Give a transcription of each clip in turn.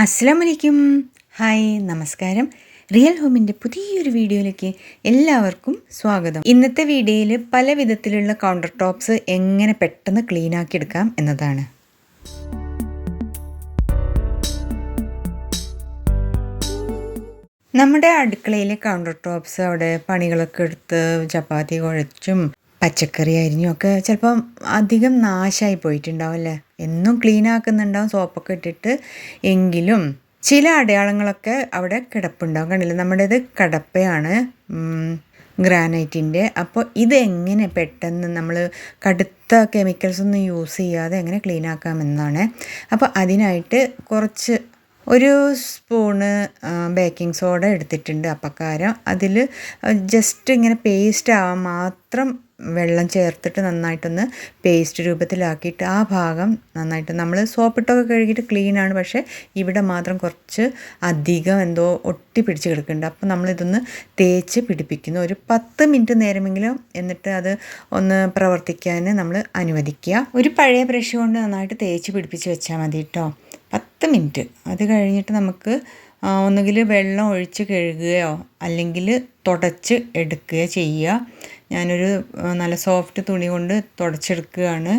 അസ്സാം വലൈക്കും ഹായ് നമസ്കാരം. റിയൽ ഹോമിന്റെ പുതിയൊരു വീഡിയോയിലേക്ക് എല്ലാവർക്കും സ്വാഗതം. ഇന്നത്തെ വീഡിയോയിൽ പല വിധത്തിലുള്ള കൗണ്ടർ ടോപ്സ് എങ്ങനെ പെട്ടെന്ന് ക്ലീൻ ആക്കി എടുക്കാം എന്നതാണ്. നമ്മുടെ അടുക്കളയിലെ കൗണ്ടർ ടോപ്സ് അവിടെ പണികളൊക്കെ എടുത്ത് ചപ്പാത്തി കുഴച്ചും പച്ചക്കറി അരിഞ്ഞും ഒക്കെ ചിലപ്പം അധികം നാശമായി പോയിട്ടുണ്ടാവും അല്ലേ? എന്നും ക്ലീൻ ആക്കുന്നുണ്ടാവും സോപ്പൊക്കെ ഇട്ടിട്ട്. എങ്കിലും ചില അടയാളങ്ങളൊക്കെ അവിടെ കിടപ്പുണ്ടാവും. കണ്ടില്ല? നമ്മുടേത് കടപ്പയാണ് ഗ്രാനൈറ്റിന്റെ. അപ്പോൾ ഇതെങ്ങനെ പെട്ടെന്ന് നമ്മൾ കടുത്ത കെമിക്കൽസ് ഒന്നും യൂസ് ചെയ്യാതെ എങ്ങനെ ക്ലീൻ ആക്കാമെന്നാണ്. അപ്പോൾ അതിനായിട്ട് കുറച്ച് ഒരു സ്പൂണ് ബേക്കിംഗ് സോഡ എടുത്തിട്ടുണ്ട് അപ്പക്കാരം. അതിൽ ജസ്റ്റ് ഇങ്ങനെ പേസ്റ്റ് ആവാൻ മാത്രം വെള്ളം ചേർത്തിട്ട് നന്നായിട്ടൊന്ന് പേസ്റ്റ് രൂപത്തിലാക്കിയിട്ട് ആ ഭാഗം നന്നായിട്ട് നമ്മൾ സോപ്പിട്ടൊക്കെ കഴുകിയിട്ട് ക്ലീനാണ് പക്ഷേ ഇവിടെ മാത്രം കുറച്ച് അധികം എന്തോ ഒട്ടി പിടിച്ച് കിടക്കുന്നുണ്ട്. അപ്പോൾ നമ്മളിതൊന്ന് തേച്ച് പിടിപ്പിക്കുന്നു. ഒരു പത്ത് മിനിറ്റ് നേരമെങ്കിലും എന്നിട്ട് അത് ഒന്ന് പ്രവർത്തിക്കാൻ നമ്മൾ അനുവദിക്കുക. ഒരു പഴയ ബ്രഷ് കൊണ്ട് നന്നായിട്ട് തേച്ച് പിടിപ്പിച്ച് വെച്ചാൽ മതി കേട്ടോ. പത്ത് മിനിറ്റ്. അത് കഴിഞ്ഞിട്ട് നമുക്ക് ഒന്നുകിൽ വെള്ളം ഒഴിച്ച് കഴുകുകയോ അല്ലെങ്കിൽ തുടച്ച് എടുക്കുകയോ ചെയ്യുക. ഞാനൊരു നല്ല സോഫ്റ്റ് തുണി കൊണ്ട് തുടച്ചെടുക്കുകയാണ്.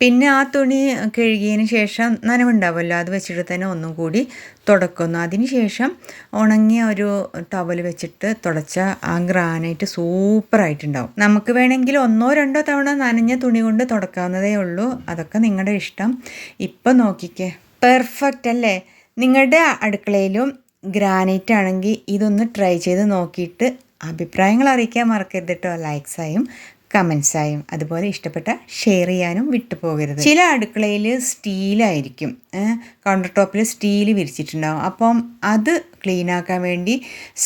പിന്നെ ആ തുണി കഴുകിയതിന് ശേഷം നനവുണ്ടാവുമല്ലോ അത് വെച്ചിട്ട് തന്നെ ഒന്നും കൂടി തുടക്കുന്നു. അതിന് ശേഷം ഉണങ്ങിയ ഒരു ടവൽ വെച്ചിട്ട് തുടച്ച ആ ഗ്രാനൈറ്റ് സൂപ്പറായിട്ടുണ്ടാവും നമുക്ക് വേണമെങ്കിൽ ഒന്നോ രണ്ടോ തവണ നനഞ്ഞ തുണി കൊണ്ട് തുടക്കാവുന്നതേ ഉള്ളൂ. അതൊക്കെ നിങ്ങളുടെ ഇഷ്ടം. ഇപ്പം നോക്കിക്കേ. പെർഫെക്റ്റ് അല്ലേ? നിങ്ങളുടെ അടുക്കളയിലും ഗ്രാനൈറ്റ് ആണെങ്കിൽ ഇതൊന്ന് ട്രൈ ചെയ്ത് നോക്കിയിട്ട് അഭിപ്രായങ്ങൾ അറിയിക്കാൻ മറക്കരുത് കേട്ടോ ലൈക്സായും കമൻസായും അതുപോലെ ഇഷ്ടപ്പെട്ട ഷെയർ ചെയ്യാനും വിട്ടുപോകരുത്. ചില അടുക്കളയിൽ സ്റ്റീലായിരിക്കും കൗണ്ടർ ടോപ്പിൽ സ്റ്റീൽ വിരിച്ചിട്ടുണ്ടാവും. അപ്പം അത് ക്ലീനാക്കാൻ വേണ്ടി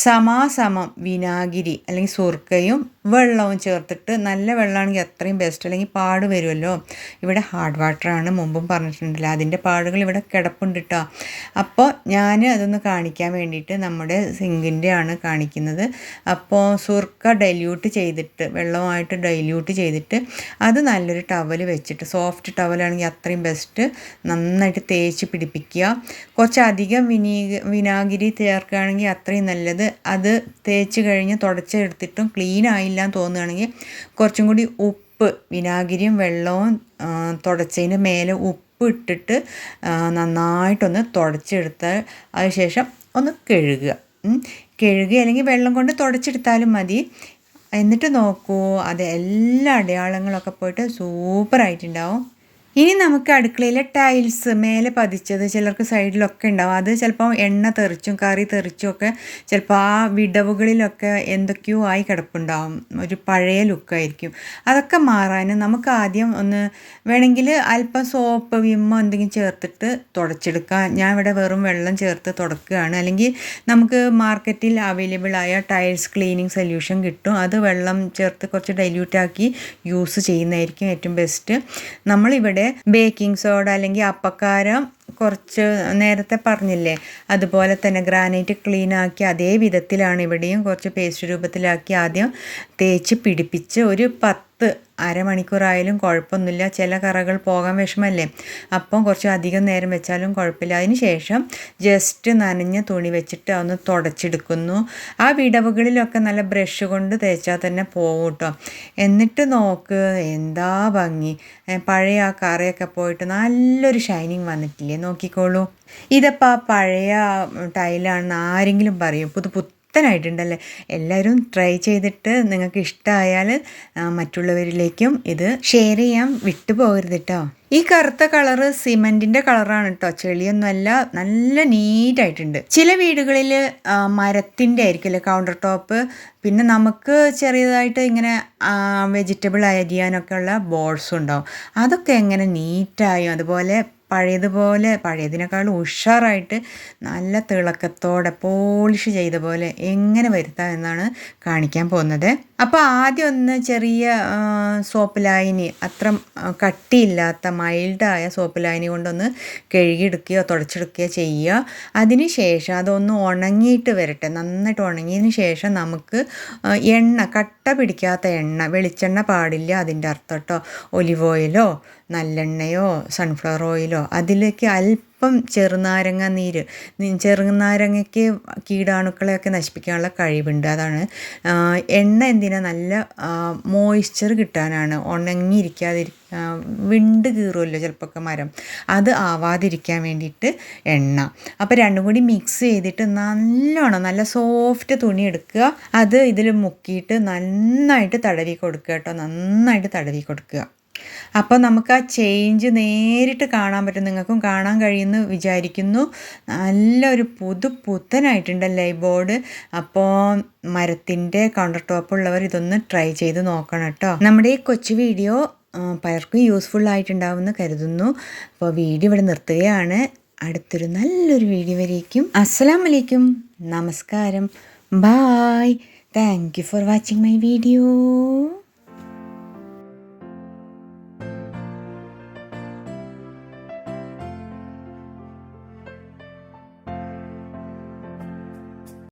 സമാസമം വിനാഗിരി അല്ലെങ്കിൽ സുർക്കയും വെള്ളവും ചേർത്തിട്ട് നല്ല വെള്ളമാണെങ്കിൽ അത്രയും ബെസ്റ്റ് അല്ലെങ്കിൽ പാട് വരുമല്ലോ. ഇവിടെ ഹാർഡ് വാട്ടറാണ് മുമ്പും പറഞ്ഞിട്ടുണ്ടല്ലോ. അതിന്റെ പാടുകൾ ഇവിടെ കിടപ്പുണ്ട് കേട്ടോ അപ്പോൾ ഞാൻ അതൊന്ന് കാണിക്കാൻ വേണ്ടിയിട്ട് നമ്മുടെ സിങ്കിന്റെ ആണ് കാണിക്കുന്നത്. അപ്പോൾ സുർക്ക ഡൈല്യൂട്ട് ചെയ്തിട്ട് വെള്ളമായിട്ട് ഡൈല്യൂട്ട് ചെയ്തിട്ട് അത് നല്ലൊരു ടവൽ വെച്ചിട്ട് സോഫ്റ്റ് ടവലാണെങ്കിൽ അത്രയും ബെസ്റ്റ് നന്നായിട്ട് തേച്ച് പിടിപ്പിക്കുക. കുറച്ചധികം വിനീഗ വിനാഗിരി ചേർക്കുകയാണെങ്കിൽ അത്രയും നല്ലത്. അത് തേച്ച് കഴിഞ്ഞ് തുടച്ചെടുത്തിട്ടും ക്ലീൻ ആയില്ല എന്ന് തോന്നുകയാണെങ്കിൽ കുറച്ചും കൂടി ഉപ്പ് വിനാഗിരിയും വെള്ളവും തുടച്ചതിന് മേലെ ഉപ്പ് ഇട്ടിട്ട് നന്നായിട്ടൊന്ന് തുടച്ചെടുത്ത് അതിനുശേഷം ഒന്ന് കഴുകുക. കഴുകുക അല്ലെങ്കിൽ വെള്ളം കൊണ്ട് തുടച്ചെടുത്താലും മതി. എന്നിട്ട് നോക്കൂ അത് എല്ലാ അടയാളങ്ങളൊക്കെ പോയിട്ട് സൂപ്പറായിട്ടുണ്ടാവും. ഇനി നമുക്ക് അടുക്കളയിലെ ടൈൽസ് മേലെ പതിച്ചത് ചിലർക്ക് സൈഡിലൊക്കെ ഉണ്ടാവും. അത് ചിലപ്പോൾ എണ്ണ തെറിച്ചും കറി തെറിച്ചും ഒക്കെ ചിലപ്പോൾ ആ വിടവുകളിലൊക്കെ എന്തൊക്കെയോ ആയി കിടപ്പുണ്ടാവും. ഒരു പഴയ ലുക്കായിരിക്കും അതൊക്കെ മാറാൻ നമുക്ക് ആദ്യം ഒന്ന് വേണമെങ്കിൽ അല്പം സോപ്പ് വിമ്മ എന്തെങ്കിലും ചേർത്തിട്ട് തുടച്ചെടുക്കാം. ഞാൻ ഇവിടെ വെറും വെള്ളം ചേർത്ത് തുടക്കുകയാണ്. അല്ലെങ്കിൽ നമുക്ക് മാർക്കറ്റിൽ അവൈലബിൾ ആയ ടൈൽസ് ക്ലീനിങ് സൊല്യൂഷൻ കിട്ടും. അത് വെള്ളം ചേർത്ത് കുറച്ച് ഡൈല്യൂട്ടാക്കി യൂസ് ചെയ്യുന്നതായിരിക്കും ഏറ്റവും ബെസ്റ്റ് നമ്മളിവിടെ ബേക്കിംഗ് സോഡ അല്ലെങ്കിൽ അപ്പക്കാരം കുറച്ച് നേരത്തെ പറഞ്ഞില്ലേ? അതുപോലെ തന്നെ ഗ്രാനൈറ്റ് ക്ലീൻ ആക്കി അതേ വിധത്തിലാണ് ഇവിടെയും കുറച്ച് പേസ്റ്റ് രൂപത്തിലാക്കി ആദ്യം തേച്ച് പിടിപ്പിച്ച് ഒരു പത്ത് അരമണിക്കൂറായാലും കുഴപ്പമൊന്നുമില്ല. ചില കറകൾ പോകാൻ വിഷമല്ലേ അപ്പം കുറച്ച് അധികം നേരം വെച്ചാലും കുഴപ്പമില്ല. അതിന് ശേഷം ജസ്റ്റ് നനഞ്ഞ തുണി വെച്ചിട്ട് ഒന്ന് തുടച്ചെടുക്കുന്നു. ആ വിടവുകളിലൊക്കെ നല്ല ബ്രഷ് കൊണ്ട് തേച്ചാൽ തന്നെ പോകും കേട്ടോ. എന്നിട്ട് നോക്ക് എന്താ ഭംഗി. പഴയ ആ കറയൊക്കെ പോയിട്ട് നല്ലൊരു ഷൈനിങ് വന്നിട്ടില്ലേ? നോക്കിക്കോളൂ. ഇതപ്പോൾ ആ പഴയ ടൈലാണെന്ന് ആരെങ്കിലും പറയും. പുതു പുത്തനായിട്ടുണ്ടല്ലേ? എല്ലാവരും ട്രൈ ചെയ്തിട്ട് നിങ്ങൾക്ക് ഇഷ്ടമായാൽ മറ്റുള്ളവരിലേക്കും ഇത് ഷെയർ ചെയ്യാൻ വിട്ടുപോകരുത് കേട്ടോ ഈ കറുത്ത കളറ് സിമെന്റിന്റെ കളറാണ് കേട്ടോ ചെളിയൊന്നുമല്ല നല്ല നീറ്റായിട്ടുണ്ട്. ചില വീടുകളിൽ മരത്തിന്റെ ആയിരിക്കുമല്ലേ കൗണ്ടർ ടോപ്പ് പിന്നെ നമുക്ക് ചെറിയതായിട്ട് ഇങ്ങനെ വെജിറ്റബിൾ അരിയാനൊക്കെ ഉള്ള ബോൾസും ഉണ്ടാവും. അതൊക്കെ എങ്ങനെ നീറ്റായും അതുപോലെ പഴയതുപോലെ പഴയതിനേക്കാളും ഉഷാറായിട്ട് നല്ല തിളക്കത്തോടെ പോളിഷ് ചെയ്ത പോലെ എങ്ങനെ വരുത്താം എന്നാണ് കാണിക്കാൻ പോകുന്നത്. അപ്പോൾ ആദ്യം ഒന്ന് ചെറിയ സോപ്പ് ലായനി അത്ര കട്ടിയില്ലാത്ത മൈൽഡായ സോപ്പ് ലായനി കൊണ്ടൊന്ന് കഴുകിയെടുക്കുകയോ തുടച്ചെടുക്കുകയോ ചെയ്യുക. അതിന് ശേഷം അതൊന്ന് ഉണങ്ങിയിട്ട് വരട്ടെ. നന്നായിട്ട് ഉണങ്ങിയതിന് ശേഷം നമുക്ക് എണ്ണ കട്ട പിടിക്കാത്ത എണ്ണ വെളിച്ചെണ്ണ പാടില്ല അതിന്റെ അർത്ഥം കേട്ടോ ഒലിവ് ഓയിലോ നല്ലെണ്ണയോ സൺഫ്ലവർ ഓയിലോ കേട്ടോ അതിലേക്ക് അല്പം ചെറുനാരങ്ങ നീര് ചെറുനാരങ്ങയ്ക്ക് കീടാണുക്കളെയൊക്കെ നശിപ്പിക്കാനുള്ള കഴിവുണ്ട്. അതാണ്. എണ്ണ എന്തിനാ നല്ല മോയ്സ്ചർ കിട്ടാനാണ്. ഉണങ്ങിയിരിക്കാതിരി ആ, വിണ്ട് കീറുമല്ലോ ചിലപ്പോൾ മരം. അത് ആവാതിരിക്കാൻ വേണ്ടിയിട്ട് എണ്ണ. അപ്പോൾ രണ്ടും കൂടി മിക്സ് ചെയ്തിട്ട് നല്ലോണം നല്ല സോഫ്റ്റ് തുണി എടുക്കുക. അത് ഇതിൽ മുക്കിയിട്ട് നന്നായിട്ട് തടവി കൊടുക്കുക കേട്ടോ. നന്നായിട്ട് തടവി കൊടുക്കുക. അപ്പോൾ നമുക്ക് ആ ചേഞ്ച് നേരിട്ട് കാണാൻ പറ്റും. നിങ്ങൾക്കും കാണാൻ കഴിയുമെന്ന് വിചാരിക്കുന്നു. നല്ലൊരു പുതു പുത്തനായിട്ടുണ്ടല്ലേ ഈ ബോർഡ്? അപ്പോൾ മരത്തിന്റെ കൗണ്ടർ ടോപ്പ് ഉള്ളവർ ഇതൊന്ന് ട്രൈ ചെയ്ത് നോക്കണം കേട്ടോ. നമ്മുടെ ഈ കൊച്ചു വീഡിയോ പലർക്കും യൂസ്ഫുൾ ആയിട്ടുണ്ടാവുമെന്ന് കരുതുന്നു. അപ്പോൾ വീഡിയോ ഇവിടെ നിർത്തുകയാണ്. അടുത്തൊരു നല്ലൊരു വീഡിയോ വരേക്കും. അസ്സലാം വലൈക്കും നമസ്കാരം. Bye thank you for watching my video